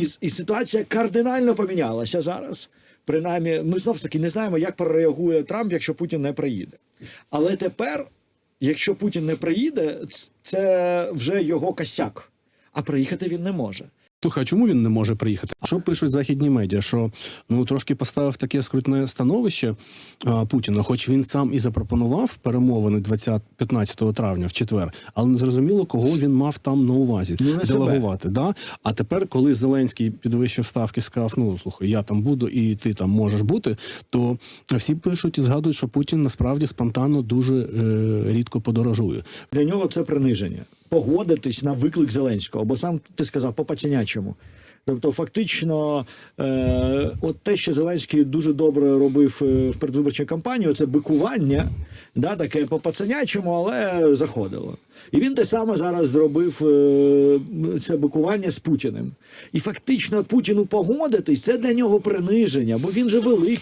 І, і ситуація кардинально помінялася зараз. Принаймні, ми знов таки не знаємо, як прореагує Трамп, якщо Путін не приїде. Але тепер, якщо Путін не приїде, це вже його косяк. А приїхати він не може. Слухай, а чому він не може приїхати? Що пишуть західні медіа? Що ну трошки поставив таке скрутне становище а, Путіна, хоч він сам і запропонував перемовини 20, 15 травня в четвер, але не зрозуміло, кого він мав там на увазі Ну, не делегувати. Да? А тепер, коли Зеленський підвищив ставки, сказав: ну слухай, я там буду і ти там можеш бути, то всі пишуть і згадують, що Путін насправді спонтанно дуже е, рідко подорожує. Для нього це приниження. Погодитись на виклик Зеленського, бо сам ти сказав по пацанячому. Тобто, фактично, е, от те, що Зеленський дуже добре робив е, в передвиборчій кампанії, це бикування, да, таке по пацанячому, але заходило. І він те саме зараз зробив е, це бикування з Путіним. І фактично Путіну погодитись це для нього приниження, бо він же великий.